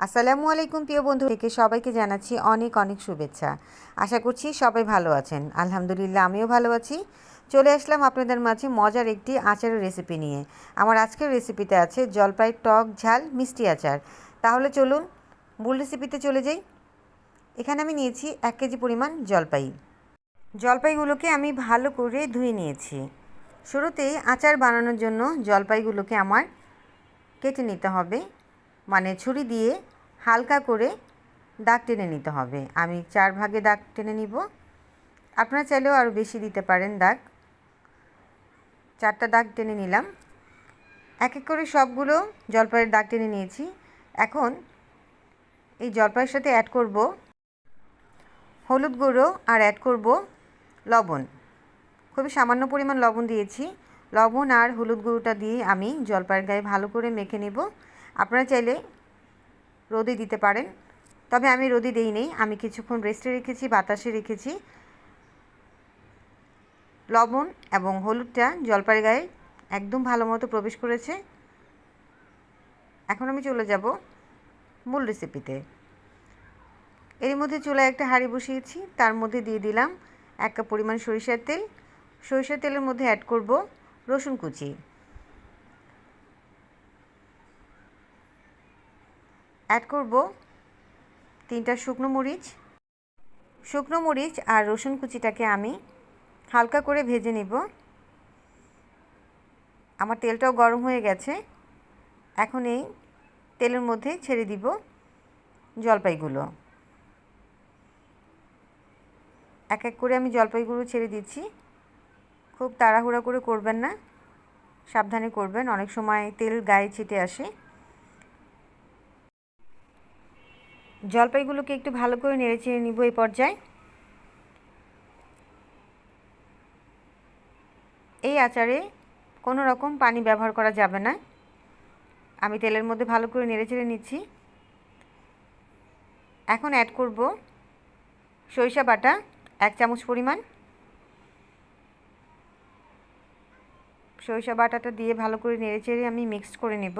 আসসালামু আলাইকুম, প্রিয় বন্ধু, থেকে সবাইকে জানাচ্ছি অনেক অনেক শুভেচ্ছা। আশা করছি সবাই ভালো আছেন। আলহামদুলিল্লাহ, আমিও ভালো আছি। চলে আসলাম আপনাদের মাঝে মজার একটি আচারের রেসিপি নিয়ে। আমার আজকের রেসিপিতে আছে জলপাই টক ঝাল মিষ্টি আচার। তাহলে চলুন মূল রেসিপিতে চলে যাই। এখানে আমি নিয়েছি এক কেজি পরিমাণ জলপাই। জলপাইগুলোকে আমি ভালো করে ধুয়ে নিয়েছি। শুরুতেই আচার বানানোর জন্য জলপাইগুলোকে আমার কেটে নিতে হবে। মানে ছুরি দিয়ে হালকা করে দাগ টেনে নিতে হবে। আমি চার ভাগে দাগ টেনে নিব। আপনারা চাইলেও আরও বেশি দিতে পারেন দাগ। চারটা দাগ টেনে নিলাম। এক এক করে সবগুলো জলপাইয়ের দাগ টেনে নিয়েছি। এখন এই জলপাইয়ের সাথে অ্যাড করব হলুদ গুঁড়ো আর অ্যাড করব লবণ। খুবই সামান্য পরিমাণ লবণ দিয়েছি। লবণ আর হলুদ গুঁড়োটা দিয়ে আমি জলপাইয়ের গায়ে ভালো করে মেখে নেব। আপনারা চাইলে রোদে দিতে পারেন। তবে আমি রোদে দিই নেই। আমি কিছুক্ষণ রেস্টে রেখেছি, বাতাসে রেখেছি। লবণ এবং হলুদটা জলপাইয়ের গায়ে একদম ভালো মতো প্রবেশ করেছে। এখন আমি চলে যাব মূল রেসিপিতে এর মধ্যে চুলায় একটা হাঁড়ি বসিয়েছি। তার মধ্যে দিয়ে দিলাম এক কাপ পরিমাণ সরিষার তেল। সরিষার তেলের মধ্যে অ্যাড করব রসুন কুচি। অ্যাড করব তিনটা শুকনো মরিচ। শুকনো মরিচ আর রসুন কুচিটাকে আমি হালকা করে ভেজে নিব। আমার তেলটাও গরম হয়ে গেছে। এখন এই তেলের মধ্যে ছেড়ে দিব জলপাইগুলো। এক এক করে আমি জলপাইগুলো ছেড়ে দিচ্ছি। খুব তাড়াহুড়া করে করবেন না। সাবধানে করবেন, অনেক সময় তেল গায়ে ছিটে আসে। জলপাইগুলোকে একটু ভালো করে নেড়ে চেড়ে নিব এই পর্যায়ে। এই আচারে কোনো রকম পানি ব্যবহার করা যাবে না। আমি তেলের মধ্যে ভালো করে নেড়ে চেড়ে নিচ্ছি। এখন অ্যাড করব সরিষা বাটা, এক চামচ পরিমাণ। সরিষা বাটাটা দিয়ে ভালো করে নেড়ে চেড়ে আমি মিক্সড করে নেব।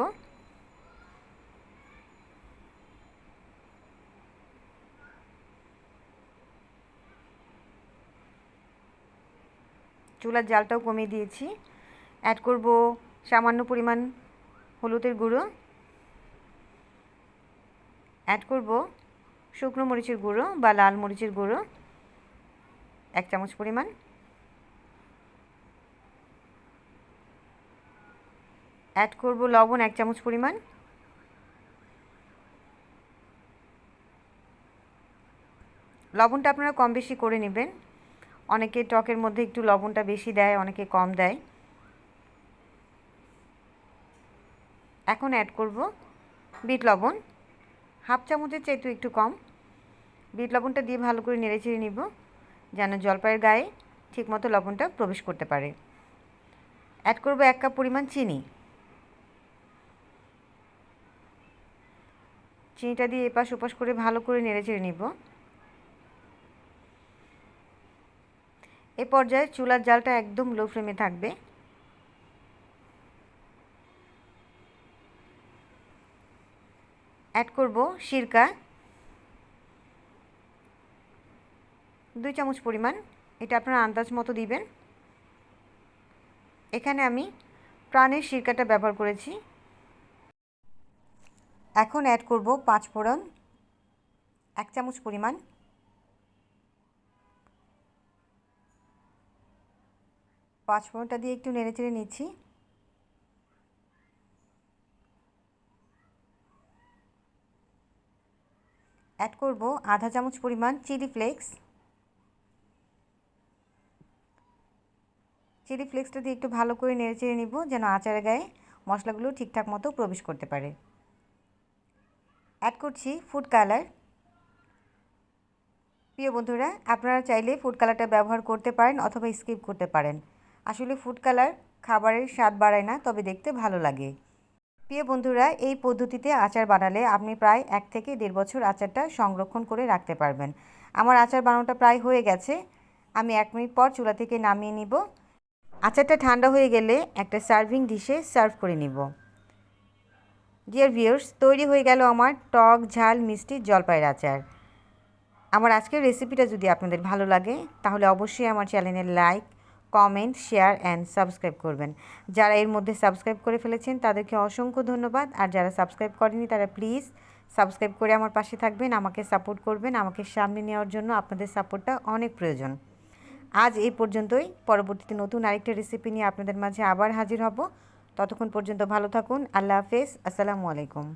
চুলার জালটাও কমিয়ে দিয়েছি। অ্যাড করব সামান্য পরিমাণ হলুদের গুঁড়ো। অ্যাড করব শুকনো মরিচের গুঁড়ো বা লাল মরিচের গুঁড়ো। এক চামচ পরিমাণ। অ্যাড করব লবণ এক চামচ পরিমাণ। লবণটা আপনারা কম বেশি করে নেবেন। অনেকে টকের মধ্যে একটু লবণটা বেশি দেয়, অনেকে কম দেয়। এখন অ্যাড করব বিট লবণ। হাফ চামচের চাইতে একটু কম। বিট লবণটা দিয়ে ভালো করে নেড়ে চেড়ে নিব, যেন জলপাইয়ের গায়ে ঠিকমতো লবণটা প্রবেশ করতে পারে। অ্যাড করব এক কাপ পরিমাণ চিনি। চিনিটা দিয়ে এপাশ ওপাশ করে ভালো করে নেড়ে চেড়ে নিব। এ পর্যায়ে চুলার জালটা একদম লো ফ্লেমে থাকবে। অ্যাড করব সিরকা। দুই চামচ পরিমাণ, এটা আপনারা আন্দাজ মতো দিবেন। এখানে আমি প্রাণের সিরকাটা ব্যবহার করেছি। এখন অ্যাড করব পাঁচ ফোড়ন, এক চামচ পরিমাণ। পাঁচ ফোড়নটা দিয়ে একটু নেড়ে চেড়ে নিচ্ছি। অ্যাড করব আধা চামচ পরিমাণ চিলি ফ্লেক্স। চিলি ফ্লেক্সটা দিয়ে একটু ভালো করে নেড়ে চেড়ে নিব যেন আচারের গায়ে মশলাগুলো ঠিকঠাক মতো প্রবেশ করতে পারে। অ্যাড করছি ফুড কালার প্রিয় বন্ধুরা, আপনারা চাইলে ফুড কালারটা ব্যবহার করতে পারেন অথবা স্কিপ করতে পারেন। আসলে ফুড কালার খাবারের স্বাদ বাড়ায় না, তবে দেখতে ভালো লাগে। প্রিয় বন্ধুরা, এই পদ্ধতিতে আচার বানালে আপনি প্রায় এক থেকে দেড় বছর আচারটা সংরক্ষণ করে রাখতে পারবেন। আমার আচার বানানোটা প্রায় হয়ে গেছে। আমি এক মিনিট পর চুলা থেকে নামিয়ে নিব। আচারটা ঠান্ডা হয়ে গেলে একটা সার্ভিং ডিশে সার্ভ করে নিব। ডিয়ার ভিউয়ার্স তৈরি হয়ে গেল আমার টক, ঝাল, মিষ্টি জলপাইয়ের আচার। আমার আজকের রেসিপিটা যদি আপনাদের ভালো লাগে, তাহলে অবশ্যই আমার চ্যানেলে like comment share and subscribe করবেন। যারা এর মধ্যে সাবস্ক্রাইব করে ফেলেছেন, তাদেরকে অসংখ্য ধন্যবাদ। আর যারা সাবস্ক্রাইব করেনি, তারা প্লিজ সাবস্ক্রাইব করে আমার পাশে থাকবেন, আমাকে সাপোর্ট করবেন, আমাকে সামনে নেওয়ার জন্য আপনাদের সাপোর্টটা অনেক প্রয়োজন। আজ এই পর্যন্তই। পরবর্তীতে নতুন আরেকটা রেসিপি নিয়ে আপনাদের মাঝে আবার হাজির হব। ততক্ষণ পর্যন্ত ভালো থাকুন। আল্লাহ হাফেজ। আসসালামু আলাইকুম।